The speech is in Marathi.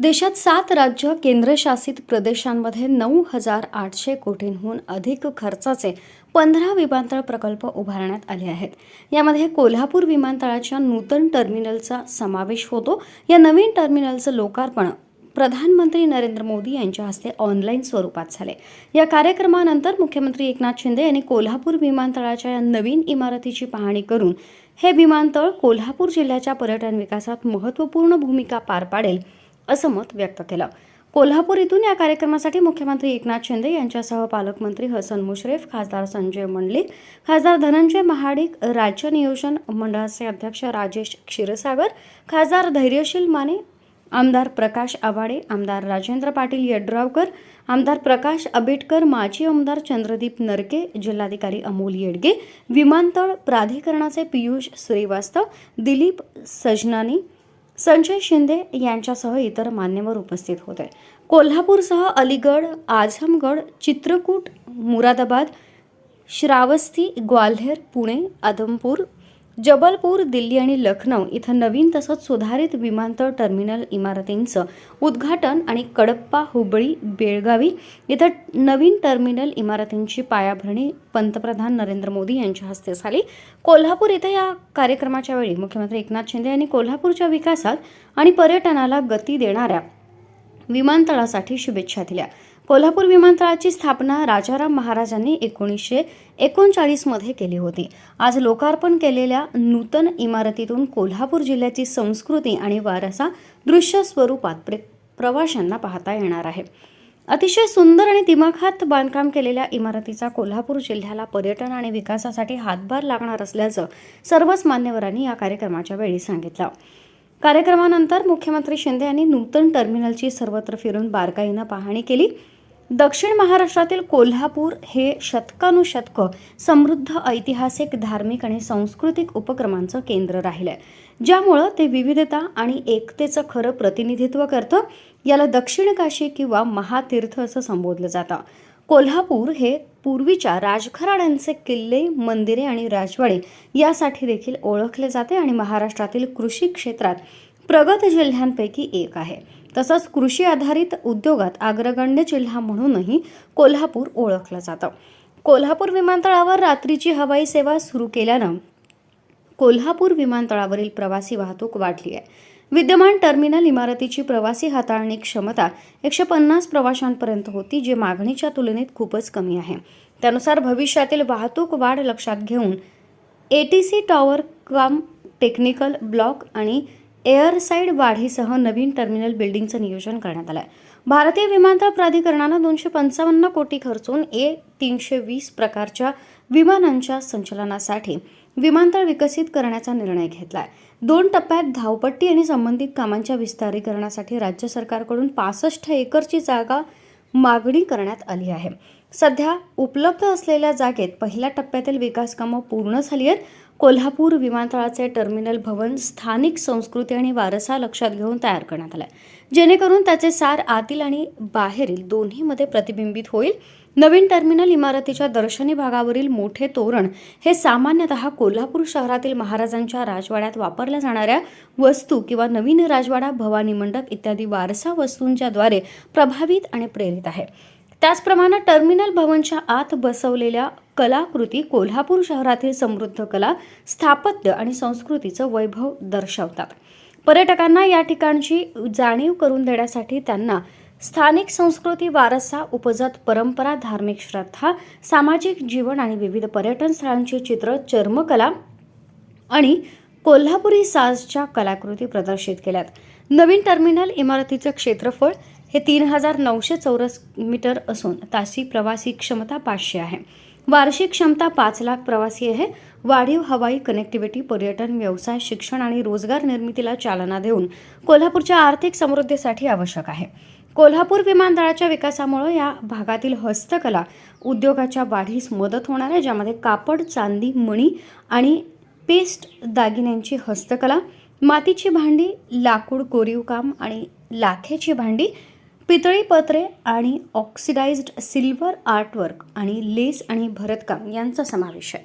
देशात सात राज्य केंद्रशासित प्रदेशांमध्ये नऊ हजार आठशे कोटींहून अधिक खर्चाचे पंधरा विमानतळ प्रकल्प उभारण्यात आले आहेत. यामध्ये कोल्हापूर विमानतळाच्या नूतन टर्मिनलचा समावेश होतो. या नवीन टर्मिनलचं लोकार्पण प्रधानमंत्री नरेंद्र मोदी यांच्या हस्ते ऑनलाईन स्वरूपात झाले. या कार्यक्रमानंतर मुख्यमंत्री एकनाथ शिंदे यांनी कोल्हापूर विमानतळाच्या या नवीन इमारतीची पाहणी करून हे विमानतळ कोल्हापूर जिल्ह्याच्या पर्यटन विकासात महत्त्वपूर्ण भूमिका पार पाडेल असं मत व्यक्त केलं. कोल्हापूर इथून या कार्यक्रमासाठी मुख्यमंत्री एकनाथ शिंदे यांच्यासह पालकमंत्री हसन मुश्रीफ खासदार संजय मंडलिक खासदार धनंजय महाडिक राज्य नियोजन मंडळाचे अध्यक्ष राजेश क्षीरसागर खासदार धैर्यशील माने आमदार प्रकाश आवाडे आमदार राजेंद्र पाटील यड्रावकर आमदार प्रकाश आंबेडकर माजी आमदार चंद्रदीप नरके जिल्हाधिकारी अमोल येडगे विमानतळ प्राधिकरणाचे पियुष श्रीवास्तव दिलीप सजनानी संजय शिंदे यांच्यासह इतर मान्यवर उपस्थित होते. कोल्हापूरसह अलीगड आझमगड चित्रकूट मुरादाबाद श्रावस्ती ग्वाल्हेर पुणे आदमपूर जबलपूर दिल्ली आणि लखनौ इथं नवीन तसंच सुधारित विमानतळ टर्मिनल इमारतींचं उद्घाटन आणि कडप्पा हुबळी बेळगावी इथं नवीन टर्मिनल इमारतींची पायाभरणी पंतप्रधान नरेंद्र मोदी यांच्या हस्ते झाली. कोल्हापूर इथं या कार्यक्रमाच्या वेळी मुख्यमंत्री एकनाथ शिंदे यांनी कोल्हापूरच्या विकासात आणि पर्यटनाला गती देणाऱ्या विमानतळासाठी शुभेच्छा दिल्या. कोल्हापूर विमानतळाची स्थापना राजाराम महाराजांनी एकोणीसशे एकोणचाळीसमध्ये केली होती. आज लोकार्पण केलेल्या नूतन इमारतीतून कोल्हापूर जिल्ह्याची संस्कृती आणि वारसा दृश्य स्वरूपात प्रे प्रवाशांना पाहता येणार आहे. अतिशय सुंदर आणि दिमाखात बांधकाम केलेल्या इमारतीचा कोल्हापूर जिल्ह्याला पर्यटन आणि विकासासाठी हातभार लागणार असल्याचं सर्वच मान्यवरांनी या कार्यक्रमाच्या वेळी सांगितलं. कार्यक्रमानंतर मुख्यमंत्री शिंदे यांनी नूतन टर्मिनलची सर्वत्र फिरून बारकाईनं पाहणी केली. दक्षिण महाराष्ट्रातील कोल्हापूर हे शतकानुशतकं समृद्ध ऐतिहासिक धार्मिक आणि सांस्कृतिक उपक्रमांचं केंद्र राहिलं आहे ज्यामुळं ते विविधता आणि एकतेचं खरं प्रतिनिधित्व करतं. याला दक्षिण काशी किंवा महातीर्थ असं संबोधलं जातं. कोल्हापूर हे पूर्वीच्या राजघराण्यांचे किल्ले मंदिरे आणि राजवाडे यासाठी देखील ओळखले जाते आणि महाराष्ट्रातील कृषी क्षेत्रात प्रगत जिल्ह्यांपैकी एक आहे. तसंच कृषी आधारित उद्योगात अग्रगण्य जिल्हा म्हणूनही कोल्हापूर ओळखलं जातं. कोल्हापूर विमानतळावर रात्रीची हवाई सेवा सुरू केल्यानं कोल्हापूर विमानतळावरील प्रवासी वाहतूक वाढली आहे. विद्यमान टर्मिनल इमारतीची प्रवासी हाताळणी क्षमता एकशे पन्नास प्रवाशांपर्यंत होती जे मागणीच्या तुलनेत खूपच कमी आहे. त्यानुसार भविष्यातील वाहतूक वाढ लक्षात घेऊन एटीसी टॉवर काम टेक्निकल ब्लॉक आणि एअरसाईड वाढीसह नवीन टर्मिनल बिल्डिंगचं नियोजन करण्यात आलं आहे भारतीय विमानतळ प्राधिकरणानं दोनशे पंचावन्न कोटी खर्चून ए तीनशे वीस प्रकारच्या विमानांच्या संचलनासाठी विमानतळ विकसित करण्याचा निर्णय घेतला आहे दोन टप्प्यात धावपट्टी आणि संबंधित कामांच्या विस्तारीकरणासाठी राज्य सरकारकडून पासष्ट एकरची जागा मागणी करण्यात आली आहे. सध्या उपलब्ध असलेल्या जागेत पहिल्या टप्प्यातील विकासकामं पूर्ण झाली आहेत. कोल्हापूर विमानतळाचे टर्मिनल भवन स्थानिक संस्कृती आणि वारसा लक्षात घेऊन तयार करण्यात आलं आहे जेणेकरून त्याचे सार आतील आणि बाहेरील दोन्हीमध्ये प्रतिबिंबित होईल. नवीन टर्मिनल इमारतीच्या दर्शनी भागावरील मोठे तोरण हे सामान्यतः कोल्हापूर शहरातील महाराजांच्या राजवाड्यात वापरल्या जाणाऱ्या वस्तू किंवा नवीन राजवाडा भवानी मंडप इत्यादी वारसा वस्तूंच्याद्वारे प्रभावित आणि प्रेरित आहे. त्याचप्रमाणे टर्मिनल भवनच्या आत बसवलेल्या कलाकृती कोल्हापूर शहरातील समृद्ध कला स्थापत्य आणि संस्कृतीचं वैभव दर्शवतात. पर्यटकांना या ठिकाणची जाणीव करून देण्यासाठी त्यांना स्थानिक संस्कृती वारसा उपजत परंपरा धार्मिक श्रद्धा सामाजिक जीवन आणि विविध पर्यटन स्थळांची चित्र चर्मकला आणि कोल्हापुरी साजच्या कलाकृती प्रदर्शित केल्यात. नवीन टर्मिनल इमारतीचं क्षेत्रफळ हे तीन हजार नऊशे चौरस मीटर असून तासी प्रवासी क्षमता पाचशे आहे. वार्षिक क्षमता पाच लाख प्रवासी आहे. वाढीव हवाई कनेक्टिव्हिटी पर्यटन व्यवसाय शिक्षण आणि रोजगार निर्मितीला चालना देऊन कोल्हापूरच्या आर्थिक समृद्धीसाठी आवश्यक आहे. कोल्हापूर विमानतळाच्या विकासामुळे या भागातील हस्तकला उद्योगाच्या वाढीस मदत होणार आहे ज्यामध्ये कापड चांदी मणी आणि पेस्ट दागिन्यांची हस्तकला मातीची भांडी लाकूड कोरीव काम आणि लाखेची भांडी पितळी पत्रे आणि ऑक्सिडाइज्ड सिल्वर आर्टवर्क आणि लेस आणि भरतकाम यांचा समावेश आहे.